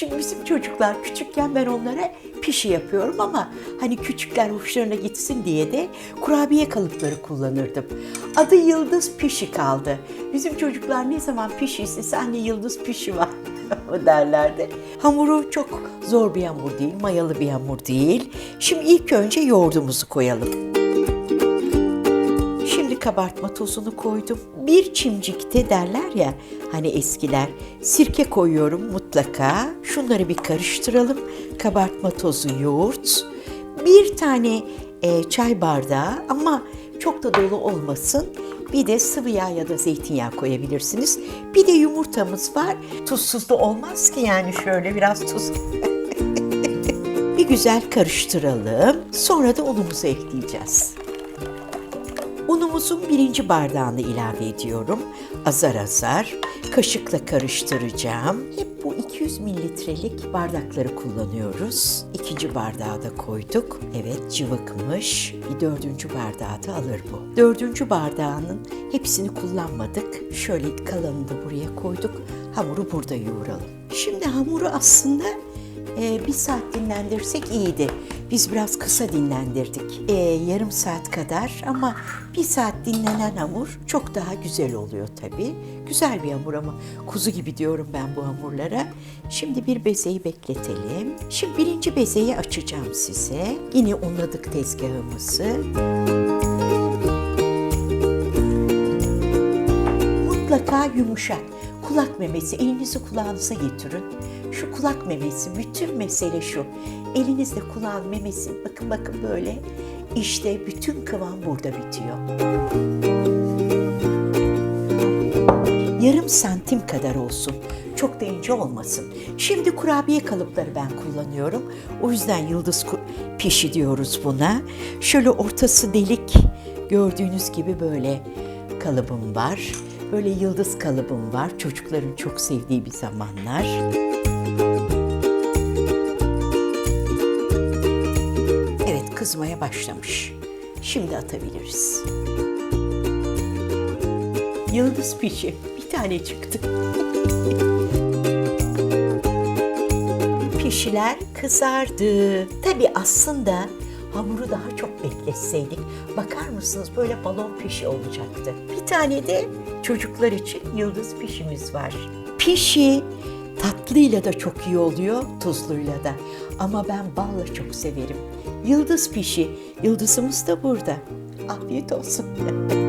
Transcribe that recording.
Şimdi bizim çocuklar küçükken ben onlara pişi yapıyorum ama hani küçükler hoşlarına gitsin diye de kurabiye kalıpları kullanırdım. Adı Yıldız Pişi kaldı. Bizim çocuklar ne zaman pişi istese anne Yıldız Pişi var derlerdi. Hamuru çok zor bir hamur değil, mayalı bir hamur değil. Şimdi ilk önce yoğurdumuzu koyalım. Kabartma tozunu koydum. Bir çimcikte derler ya hani eskiler sirke koyuyorum mutlaka. Şunları bir karıştıralım. Kabartma tozu, yoğurt. Bir tane e, çay bardağı ama çok da dolu olmasın. Bir de sıvı yağ ya da zeytinyağı koyabilirsiniz. Bir de yumurtamız var. Tuzsuz da olmaz ki yani şöyle biraz tuz. bir güzel karıştıralım. Sonra da unumuzu ekleyeceğiz. Unumuzun birinci bardağını ilave ediyorum. Azar azar kaşıkla karıştıracağım. Hep bu 200 mililitrelik bardakları kullanıyoruz. İkinci bardağı da koyduk. Evet cıvıkmış. Bir dördüncü bardağı da alır bu. Dördüncü bardağının hepsini kullanmadık. Şöyle kalanını da buraya koyduk. Hamuru burada yoğuralım. Şimdi hamuru aslında ee, bir saat dinlendirsek iyiydi. Biz biraz kısa dinlendirdik. Ee, yarım saat kadar ama bir saat dinlenen hamur çok daha güzel oluyor tabii. Güzel bir hamur ama kuzu gibi diyorum ben bu hamurlara. Şimdi bir bezeyi bekletelim. Şimdi birinci bezeyi açacağım size. Yine unladık tezgahımızı. Mutlaka yumuşak. Kulak memesi, elinizi kulağınıza getirin. Şu kulak memesi, bütün mesele şu. Elinizle kulağın memesi, bakın bakın böyle. İşte bütün kıvam burada bitiyor. Yarım santim kadar olsun. Çok da ince olmasın. Şimdi kurabiye kalıpları ben kullanıyorum. O yüzden yıldız pişi diyoruz buna. Şöyle ortası delik gördüğünüz gibi böyle kalıbım var. Böyle yıldız kalıbım var. Çocukların çok sevdiği bir zamanlar. Evet kızmaya başlamış. Şimdi atabiliriz. Yıldız pişi. Bir tane çıktı. Pişiler kızardı. Tabii aslında hamuru daha çok bekletseydik bakar mısınız böyle balon pişi olacaktı. Bir tane de çocuklar için yıldız pişimiz var. Pişi tatlıyla da çok iyi oluyor, tuzluyla da. Ama ben balla çok severim. Yıldız pişi, yıldızımız da burada. Afiyet olsun.